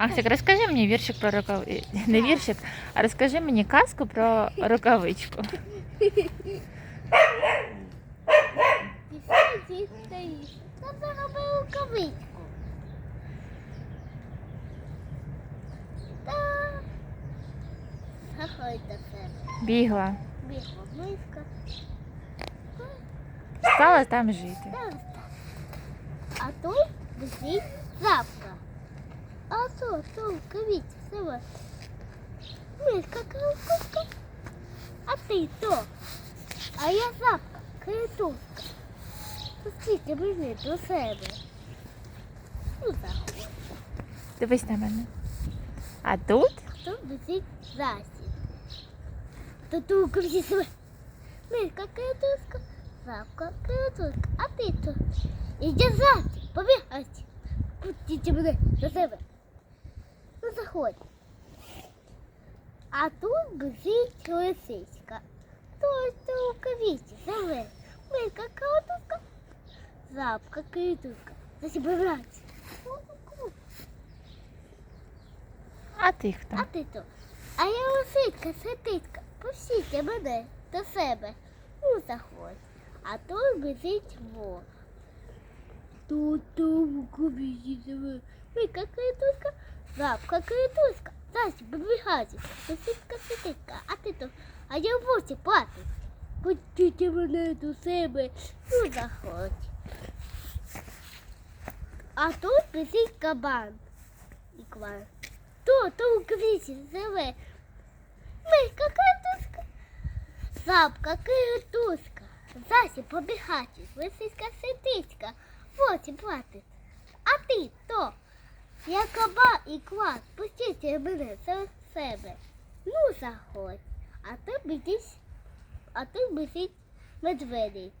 Максик, розкажи мені віршик про рукавичку. Не віршик, а розкажи мені казку про рукавичку. Ці стоїш. Та зароби рукавичку. Та заходь. Бігла. Бігла миска. Стала там жити. А тут висить запка. А то, то, рукавиця, себе. Миска, кривкуска. А ти то. А я запка, критушка. Скільки мені до себе. Ну, заходь. Дивись на мене. А тут Тут висить засіб. Тут у рукавиці себе. Миска, критушка. Запка, критушка. А ти то. Іди засіб, побігайте. Пустіть мене до себе. Заходь. А тут висить лисичка. Тут рукавиці себе. Миска, критушка. Запка, критушка. Засіб, побігайте. а ти хто? А ти то? А я лисичка, ситичка. Пустіть мене до себе. Ну, заходь. А тут висить во. Тут кубіці себе. Мика критушка, жабка критушка. Засіб, побігайте. Лисичка, ситичка. А ти то? А я в восі платить. Пустіть мене до себе. Ну, заходь. А тут висить кабан. І квар. То, то у квіті живе. Мишка картушка. Сапка киртушка. Засіб побігати. Лисицька ситицька. Воці платить. Ти? Я каба і квас. Пустіть мене за себе. Ну, заходь. А тут битись, а тут бисить медведик.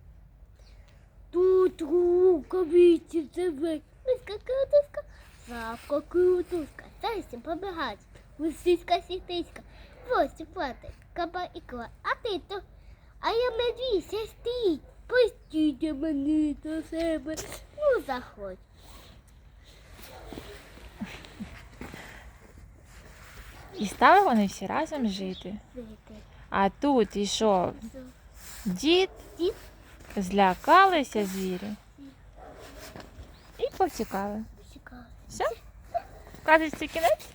Тут рукавиці тебе. Миска крутушка, савка крутушка. Зайся побігать. Лисицька сітиська. Восі платить, каба і кла. А ти то? А я медвідь, все. Пустіть мене до себе. Ну, заходь. І стали вони всі разом жити. А тут ішов дід, злякалися звірі. І повтікали. Все? Кажеться кінець?